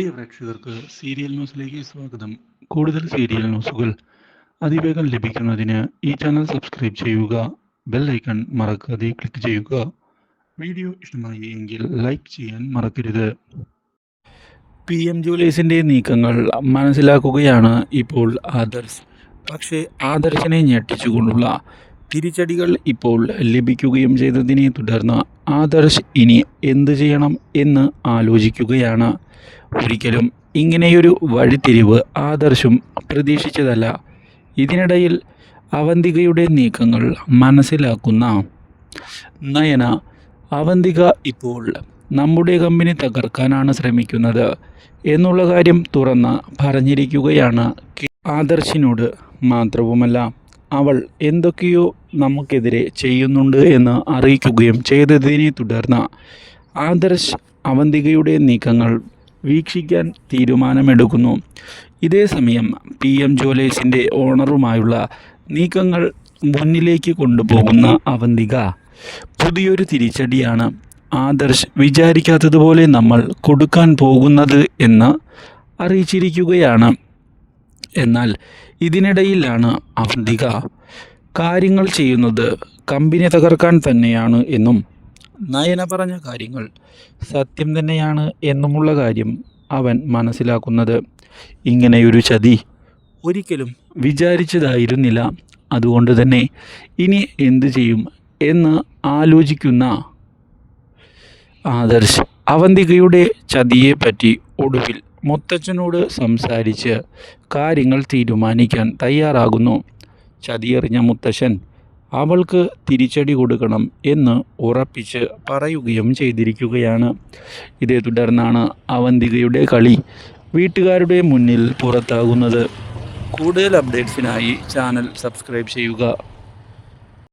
പ്രിയ പ്രേക്ഷകർക്ക് സീരിയൽ ന്യൂസിലേക്ക് സ്വാഗതം. കൂടുതൽ സീരിയൽ ന്യൂസുകൾ അതിവേഗം ലഭിക്കുന്നതിന് ഈ ചാനൽ സബ്സ്ക്രൈബ് ചെയ്യുക ബെൽ ഐക്കൺ മറക്കാതെ ക്ലിക്ക് ചെയ്യുക. വീഡിയോ ഇഷ്ടമായി എങ്കിൽ ലൈക്ക് ചെയ്യാൻ മറക്കരുത്. പി എം ജൂലീസിന്റെ നീക്കങ്ങൾ മനസ്സിലാക്കുകയാണ് ഇപ്പോൾ ആദർശ്. പക്ഷേ ആദർശിനെ ഞെട്ടിച്ചുകൊണ്ടുള്ള തിരിച്ചടികൾ ഇപ്പോൾ ലഭിക്കുകയും ചെയ്തതിനെ തുടർന്ന് ആദർശ് ഇനി എന്ത് ചെയ്യണം എന്ന് ആലോചിക്കുകയാണ്. ഒരിക്കലും ഇങ്ങനെയൊരു വഴിത്തിരിവ് ആദർശും പ്രതീക്ഷിച്ചതല്ല. ഇതിനിടയിൽ അവന്തികയുടെ നീക്കങ്ങൾ മനസ്സിലാക്കുന്ന നയന അവന്തിക ഇപ്പോൾ നമ്മുടെ കമ്പനി തകർക്കാനാണ് ശ്രമിക്കുന്നത് എന്നുള്ള കാര്യം തുറന്ന് പറഞ്ഞിരിക്കുകയാണ് ആദർശിനോട് മാത്രവുമല്ല. അവൾ എന്തൊക്കെയോ നമുക്കെതിരെ ചെയ്യുന്നുണ്ട് എന്ന് അറിയിക്കുകയും ചെയ്തതിനെ തുടർന്ന് ആദർശ് അവന്തികയുടെ നീക്കങ്ങൾ വീക്ഷിക്കാൻ തീരുമാനമെടുക്കുന്നു. ഇതേ സമയം പി എം ജുവലേഴ്സിന്റെ ഓണറുമായുള്ള നീക്കങ്ങൾ മുന്നിലേക്ക് കൊണ്ടുപോകുന്ന അവന്തിക പുതിയൊരു തിരിച്ചടിയാണ്. ആദർശ് വിചാരിക്കാത്തതുപോലെ നമ്മൾ കൊടുക്കാൻ പോകുന്നത് എന്ന് അറിയിച്ചിരിക്കുകയാണ്. എന്നാൽ ഇതിനിടയിലാണ് അവന്തിക കാര്യങ്ങൾ ചെയ്യുന്നത്. കമ്പനി തകർക്കാൻ തന്നെയാണ് എന്നും നയന പറഞ്ഞ കാര്യങ്ങൾ സത്യം തന്നെയാണ് എന്നുമുള്ള കാര്യം അവൻ മനസ്സിലാക്കുന്നത്. ഇങ്ങനെയൊരു ചതി ഒരിക്കലും വിചാരിച്ചതായിരുന്നില്ല. അതുകൊണ്ട് തന്നെ ഇനി എന്തു ചെയ്യും എന്ന് ആലോചിക്കുന്ന ആദർശ് അവന്തികയുടെ ചതിയെപ്പറ്റി ഒടുവിൽ മുത്തച്ഛനോട് സംസാരിച്ച് കാര്യങ്ങൾ തീരുമാനിക്കാൻ തയ്യാറാകുന്നു. ചതിയെറിഞ്ഞ മുത്തശ്ശൻ അവൾക്ക് തിരിച്ചടി കൊടുക്കണം എന്ന് ഉറപ്പിച്ച് പറയുകയും ചെയ്തിരിക്കുകയാണ്. ഇതേ തുടർന്നാണ് അവന്തികയുടെ കളി വീട്ടുകാരുടെ മുന്നിൽ പുറത്താകുന്നത്. കൂടുതൽ അപ്ഡേറ്റ്സിനായി ചാനൽ സബ്സ്ക്രൈബ് ചെയ്യുക.